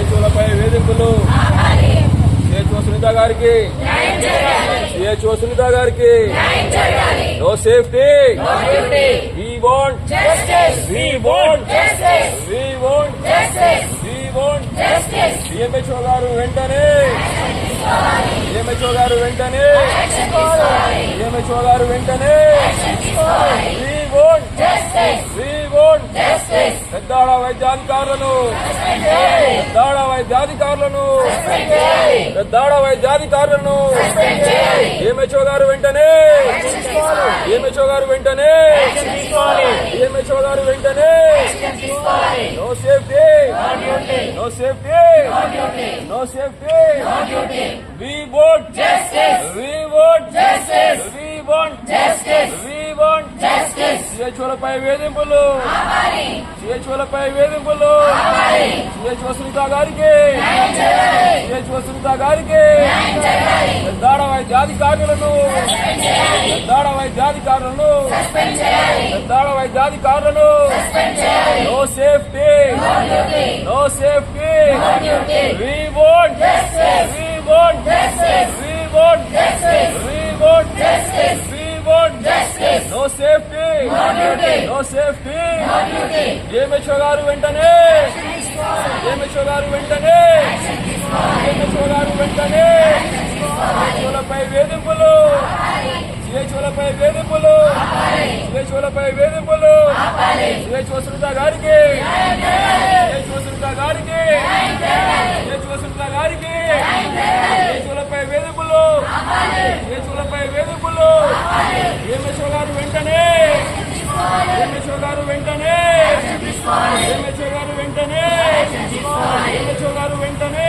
ఏచోలపై వేధింపులు. ఏచో సునీత గారికి. ఏచో సునీత గారికి. No safety we want we want we want we want గారు వెంటనే డిఎంహెచ్ఓ గారు వెంటనే డిఎంహెచ్ఓ గారు వెంటనే దాడ వైద్యాధికారులను దాడ వైద్యాధికారులను దాడ వైద్యాధికారులను ఏమేచో గారు వెంటనే. ఏమేచో గారు వెంటనే. ఏమేచో గారు వెంటనే no safety no safety no safety we want we want we want we want సిహెచ్ఓలపై వేధింపులు. సిహెచ్ఓలపై వేధింపులు. సిహెచ్ఓ సునీత గారికి. సిహెచ్ఓ సునీత గారికి. పెద్దాడ వైద్యాధికారులను. పెద్దాడ వైద్యాధికారులను. Peddada వైద్యాధికారులను. No safety no safety we want we want we want we want we want no safety no safety ఏమేశ్వ గారు వెంటనే ఏమేశ్వ గారు వెంటనే ఏమేశ్వ గారు వెంటనే సిహెచ్ఓలపై వేధింపులు సిహెచ్ఓలపై వేధింపులు సిహెచ్ఓలపై వేధింపులు సిహెచ్ఓ సునీత గారికి సిహెచ్ఓ సునీత గారికి సిహెచ్ఓ సునీత గారికి సిహెచ్ఓలపై వేధింపులు సిహెచ్ఓలపై వేధింపులు ఏమేశ్వ గారు వెంటనే ఏమేశ్వ గారు వెంటనే ఏమేశ్వ గారు వెంటనే గారు వెంటనే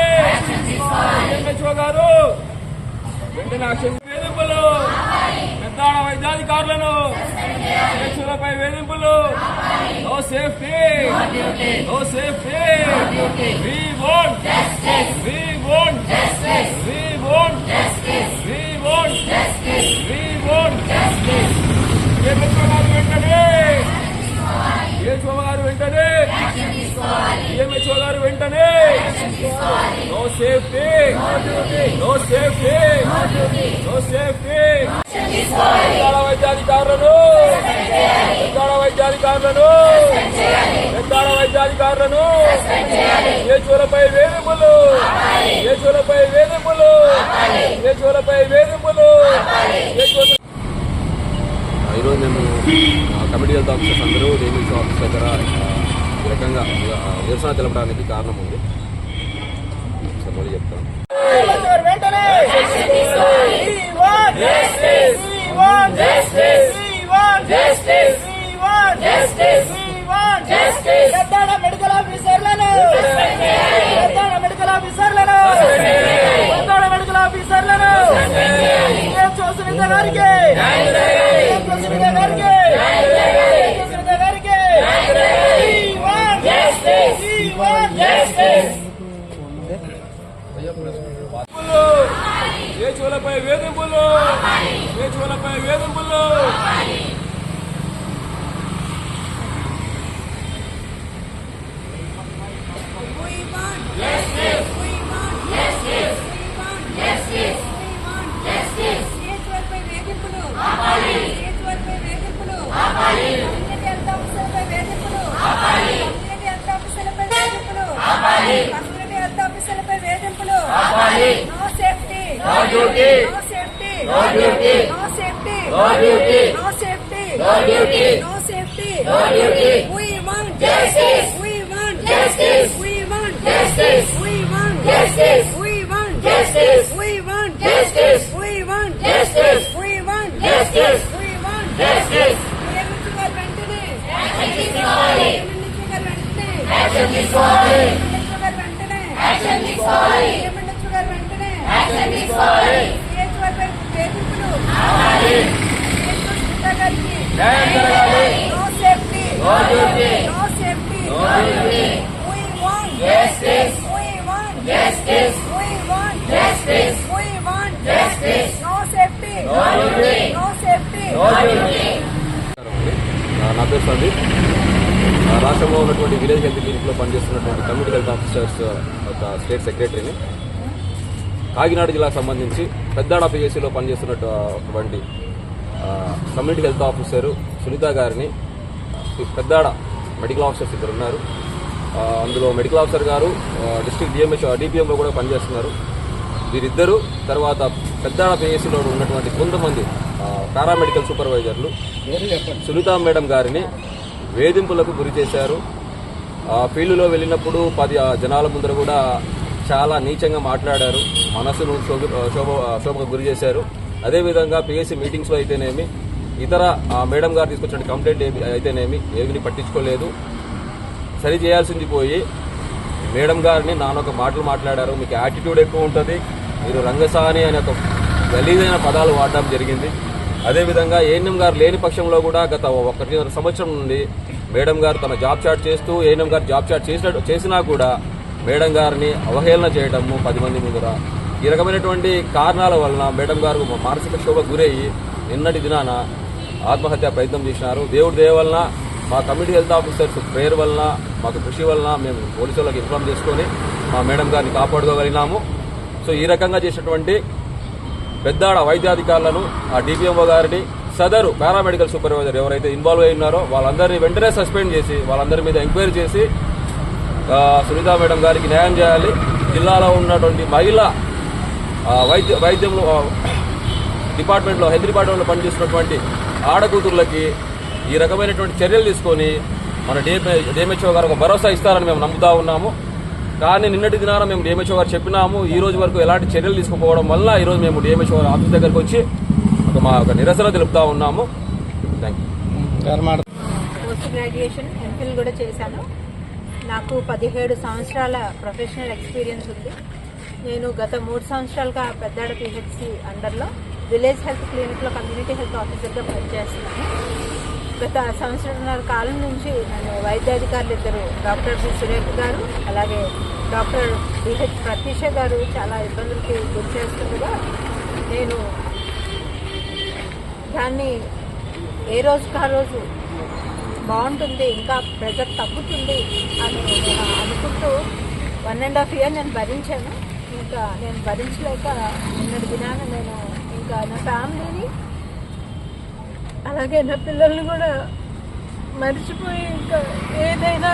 ఏమేశ్వ గారు వెంటనే అక్షర వేధింపులు పెద్దాడ వైద్యాధికారులను శిక్షులపై వేధింపులు. No safety no safety we want we want we want we want we want no safety no safety Peddada వైద్యాధికారులను వైద్యాధికారులను వైద్యాధికారులను వేధింపులు వేధింపులు వేధింపులు ఈరోజు మేము కమిటీ హెల్త్ ఆఫీసర్స్ అందరూ రెవెన్యూ ఆఫీస్ దగ్గర ఈ రకంగా నిరసన తెలపడానికి కారణం ఉంది చేస్తాం మళ్ళీ చెప్తాను మెడికల్ ఆఫీసర్లను మెడికల్ ఆఫీసర్లను చూసిన వేచులపై వేధింపులు. వేచులపై వేధింపులు. వెంటనే యాక్షన్ తీసుకోవాలి వెంటనే యాక్షన్ తీసుకోవాలి వెంటనే యాక్షన్ తీసుకోవాలి వెంటనే యాక్షన్ తీసుకోవాలి సిహెచ్ఓపై వేధింపులు ఆపాలి సిహెచ్ఓ గారికి న్యాయం జరగాలి no safety no duty no safety We want justice. We want justice. We want justice. We want justice. No safety. No duty. No safety. No నా పేరు సందీప్. రాష్ట్రంలో ఉన్నటువంటి విలేజ్ హెల్త్ క్లినిక్లో పనిచేస్తున్నటువంటి కమ్యూనిటీ హెల్త్ ఆఫీసర్స్ ఒక స్టేట్ సెక్రటరీని కాకినాడ జిల్లాకు సంబంధించి పెద్దాడ పిఎస్సిలో పనిచేస్తున్నటువంటి కమ్యూనిటీ హెల్త్ ఆఫీసరు సునీత గారిని పెద్దాడ మెడికల్ ఆఫీసర్స్ ఇద్దరు ఉన్నారు. అందులో మెడికల్ ఆఫీసర్ గారు డిస్ట్రిక్ట్ డిఎంహెచ్ డిపిఎంలో కూడా పనిచేస్తున్నారు. వీరిద్దరూ తర్వాత పెద్దాడ పిఎస్సిలో ఉన్నటువంటి కొంతమంది పారామెడికల్ సూపర్వైజర్లు సునీత మేడం గారిని వేధింపులకు గురి చేశారు. ఫీల్డ్లో వెళ్ళినప్పుడు పది జనాల ముందర కూడా చాలా నీచంగా మాట్లాడారు. మనసును శోభ శోభ శోభకు గురి చేశారు. అదేవిధంగా పిఎస్సీ మీటింగ్స్లో అయితేనేమి ఇతర మేడం గారు తీసుకొచ్చిన కంప్లైంట్ ఏమి అయితేనేమి ఏమిని పట్టించుకోలేదు. సరి చేయాల్సింది పోయి మేడం గారిని నానొక మాటలు మాట్లాడారు. మీకు యాటిట్యూడ్ ఎక్కువ ఉంటుంది. మీరు రంగసాని అనే ఒక గలీదైన పదాలు వాడడం జరిగింది. అదేవిధంగా ఏఎన్ఎం గారు లేని పక్షంలో కూడా గత ఒకటిన్నర సంవత్సరం నుండి మేడం గారు తన జాబ్ చాట్ చేస్తూ ఏఎన్ఎం గారు జాబ్ చాట్ చేసినట్టు చేసినా కూడా మేడం గారిని అవహేళన చేయడము పది మంది ముందర ఈ రకమైనటువంటి కారణాల వలన మేడం గారు మానసిక క్షోభ గురయ్యి నిన్నటి దినాన ఆత్మహత్య ప్రయత్నం చేసినారు. దేవుడి దయ వలన మా కమ్యూనిటీ హెల్త్ ఆఫీసర్స్ ప్రేయర్ వలన మాకు కృషి వలన మేము పోలీసులకు ఇన్ఫార్మ్ చేసుకొని మా మేడం గారిని కాపాడుకోగలిగినాము. సో ఈ రకంగా చేసినటువంటి పెద్దాడ వైద్యాధికారులను ఆ డిపిఎంఓ గారిని సదరు పారామెడికల్ సూపర్వైజర్ ఎవరైతే ఇన్వాల్వ్ అయి ఉన్నారో వాళ్ళందరినీ వెంటనే సస్పెండ్ చేసి వాళ్ళందరి మీద ఎంక్వైరీ చేసి సునీత మేడం గారికి న్యాయం చేయాలి. జిల్లాలో ఉన్నటువంటి మహిళా వైద్య వైద్యంలో డిపార్ట్మెంట్లో హెల్త్ డిపార్ట్మెంట్లో పనిచేస్తున్నటువంటి ఆడకూతుర్లకి ఈ రకమైనటువంటి చర్యలు తీసుకొని మన డిఎంహెచ్ఓ గారు ఒక భరోసా ఇస్తారని మేము నమ్ముతా ఉన్నాము. కానీ నిన్నటి దినాన మేము డిఎంహెచ్ఓ గారు చెప్పినాము ఈ రోజు వరకు ఎలాంటి చర్యలు తీసుకోకపోవడం వల్ల ఈ రోజు మేము డిఎంహెచ్ఓ గారి ఆఫీస్ దగ్గరకు వచ్చి ఒక మా ఒక నిరసన తెలుపుతా ఉన్నాము. Thank you post graduation M Phil కూడా చేశాను. నాకు పదిహేడు సంవత్సరాల ప్రొఫెషనల్ ఎక్స్పీరియన్స్ ఉంది. నేను గత మూడు సంవత్సరాలుగా పెద్దాడ పిహెచ్సి అండర్లో విలేజ్ హెల్త్ క్లినిక్లో కమ్యూనిటీ హెల్త్ ఆఫీసర్గా పనిచేస్తున్నాను. గత సంవత్సరంన్నర కాలం నుంచి నన్ను వైద్యాధికారులు ఇద్దరు డాక్టర్ బి. సురేఖ గారు అలాగే డాక్టర్ బిహెచ్ ప్రతీష గారు చాలా ఇబ్బందులకి గురి చేస్తుండగా నేను దాన్ని ఏ రోజుకి ఆ రోజు బాగుంటుంది ఇంకా ప్రెజర్ తగ్గుతుంది అని నేను అనుకుంటూ వన్ అండ్ హాఫ్ ఇయర్ నేను భరించాను. ఇంకా నేను భరించలేక నిన్నటి దినాన నేను. ఇంకా నా ఫ్యామిలీని అలాగే నా పిల్లల్ని కూడా మర్చిపోయి ఇంకా ఏదైనా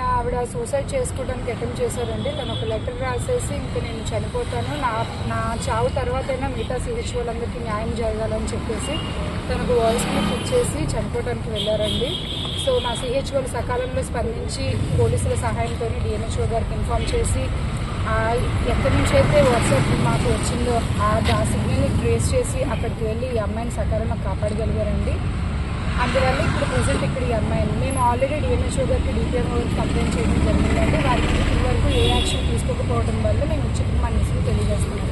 నిన్న ఆవిడ సూసైడ్ చేసుకోవడానికి అటెంప్ట్ చేశారండి. తను ఒక లెటర్ రాసేసి ఇంక నేను చనిపోతాను. నా నా చావు తర్వాతైనా మిగతా సిహెచ్ వాళ్ళందరికీ న్యాయం జరగాలని చెప్పేసి తనకు వాయిస్ క్లిప్ ఇచ్చేసి చనిపోవడానికి వెళ్ళారండి. సో నా సిహెచ్ వాళ్ళు సకాలంలో స్పందించి పోలీసుల సహాయంతో డిఎన్హెచ్ఓ గారికి ఇన్ఫామ్ చేసి ఎక్కడి నుంచి అయితే వాట్సాప్ మాకు వచ్చిందో ఆ ఆ సిగ్నల్ని ట్రేస్ చేసి అక్కడికి వెళ్ళి ఈ అమ్మాయిని సకాలంలో కాపాడగలిగారండి. అందువల్ల ఇప్పుడు ప్రజెంట్ ఇక్కడ ఈ అమ్మాయిని. మేము ఆల్రెడీ డిఎన్హెచ్ఓ గారికి డిపిఎంఓ గారికి కంప్లైంట్ చేయడం జరిగిందంటే వారికి ఇప్పటి వరకు ఏ యాక్షన్ తీసుకోకపోవడం వల్ల మేము చెప్పి మా నిసులు తెలియజేస్తున్నాం.